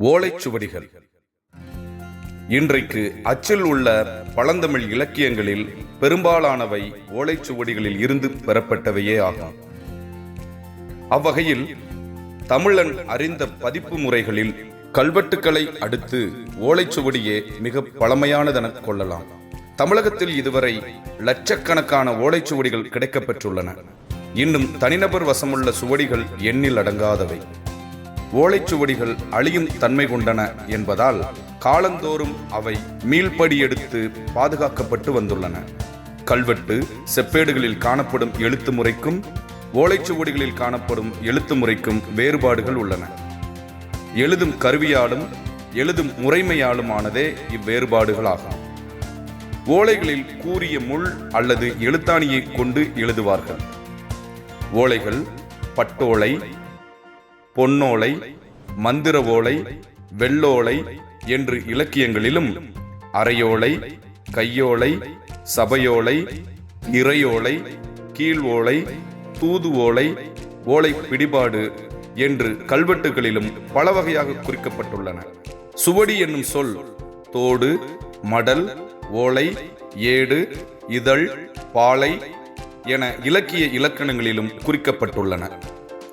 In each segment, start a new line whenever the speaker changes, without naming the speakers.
ஓலைச்சுவடிகள் இன்றைக்கு அச்சில் உள்ள பழந்தமிழ் இலக்கியங்களில் பெரும்பாலானவை ஓலைச்சுவடிகளில் இருந்து பெறப்பட்டவையே ஆகும். அவ்வகையில் தமிழன் அறிந்த பதிப்பு முறைகளில் கல்வெட்டுக்களை அடுத்து ஓலைச்சுவடியே மிக பழமையானதென கொள்ளலாம். தமிழகத்தில் இதுவரை லட்சக்கணக்கான ஓலைச்சுவடிகள் கிடைக்கப்பெற்றுள்ளன. இன்னும் தனிநபர் வசமுள்ள சுவடிகள் எண்ணில் அடங்காதவை. ஓலைச்சுவடிகள் அழியும் தன்மை கொண்டன என்பதால் காலந்தோறும் அவை மீள்படி எடுத்து பாதுகாக்கப்பட்டு வந்துள்ளன. கல்வெட்டு செப்பேடுகளில் காணப்படும் எழுத்து முறைக்கும் ஓலைச்சுவடிகளில் காணப்படும் எழுத்து முறைக்கும் வேறுபாடுகள் உள்ளன. எழுதும் கருவியாலும் எழுதும் முறைமையாலுமானதே இவ்வேறுபாடுகளாகும். ஓலைகளில் கூறிய முள் அல்லது எழுத்தாணியை கொண்டு எழுதுவார்கள். ஓலைகள் பட்டோலை பொன்னோலை மந்திர ஓலை வெள்ளோலை என்று இலக்கியங்களிலும் அரையோலை கையோலை சபையோலை இறையோலை கீழ் ஓலை தூது ஓலை ஓலை பிடிபாடு என்று கல்வெட்டுகளிலும் பல வகையாக குறிக்கப்பட்டுள்ளன. சுவடி என்னும் சொல் தோடு மடல் ஓலை ஏடு இதழ் பாலை என இலக்கிய இலக்கணங்களிலும் குறிக்கப்பட்டுள்ளன.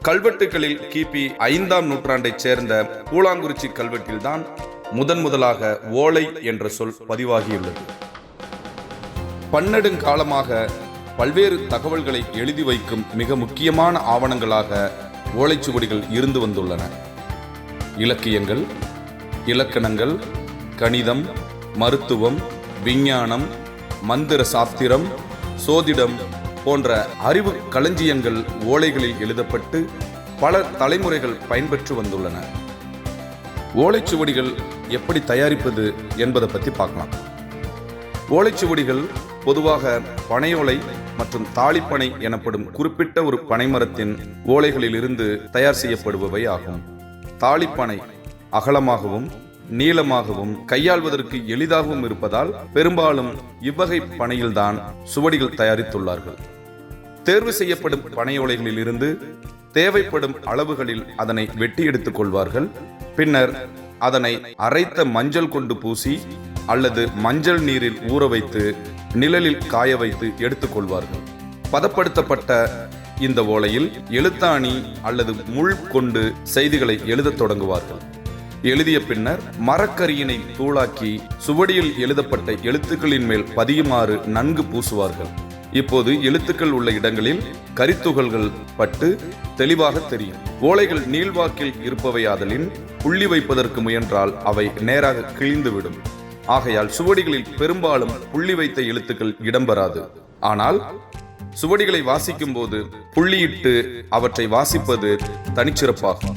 கல்வெட்டுகளில் கிபி ஐந்தாம் நூற்றாண்டைச் சேர்ந்த பூலாங்குறிச்சி கல்வெட்டில்தான் முதன் முதலாக ஓலை என்ற சொல் பதிவாகியுள்ளது. பன்னெடுங்காலமாக பல்வேறு தகவல்களை எழுதி வைக்கும் மிக முக்கியமான ஆவணங்களாக ஓலைச்சுவடிகள் இருந்து வந்துள்ளன. இலக்கியங்கள் இலக்கணங்கள் கணிதம் மருத்துவம் விஞ்ஞானம் மந்திர சாஸ்திரம் சோதிடம் போன்ற அறிவு களஞ்சியங்கள் ஓலைகளில் எழுதப்பட்டு பல தலைமுறைகள் பயன்பெற்று வந்துள்ளன. ஓலைச்சுவடிகள் எப்படி தயாரிப்பது என்பதை பற்றி பார்க்கலாம். ஓலைச்சுவடிகள் பொதுவாக பனையோலை மற்றும் தாளிப்பனை எனப்படும் குறிப்பிட்ட ஒரு பனைமரத்தின் ஓலைகளிலிருந்து தயார் செய்யப்படுபவை ஆகும். தாளிப்பனை அகலமாகவும் நீளமாகவும் கையாள்வதற்கு எளிதாகவும் இருப்பதால் பெரும்பாலும் இவ்வகை பனையில்தான் சுவடிகள் தயாரித்துள்ளார்கள். தேர்வு செய்யப்படும் பனையோலைகளில் இருந்து தேவைப்படும் அளவுகளில் அதனை வெட்டி எடுத்துக் கொள்வார்கள். பின்னர் அதனை அரைத்த மஞ்சள் கொண்டு பூசி அல்லது மஞ்சள் நீரில் ஊற வைத்து நிழலில் காய வைத்து எடுத்துக்கொள்வார்கள் பதப்படுத்தப்பட்ட இந்த ஓலையில் எழுத்தாணி அல்லது முள் கொண்டு செய்திகளை எழுதத் தொடங்குவார்கள். எழுதிய பின்னர் மரக்கரியினை தூளாக்கி சுவடியில் எழுதப்பட்ட எழுத்துக்களின் மேல் பதியுமாறு நன்கு பூசுவார்கள். இப்போது எழுத்துக்கள் உள்ள இடங்களில் கரித்துகள்கள் பட்டு தெளிவாக தெரியும். ஓலைகள் நீள்வாக்கில் இருப்பவையாதலின் புள்ளி வைப்பதற்கு முயன்றால் அவை நேராக கிழிந்துவிடும். ஆகையால் சுவடிகளில் பெரும்பாலும் புள்ளி வைத்த எழுத்துக்கள் இடம்பெறாது. ஆனால் சுவடிகளை வாசிக்கும் போது புள்ளியிட்டு அவற்றை வாசிப்பது தனிச்சிறப்பாகும்.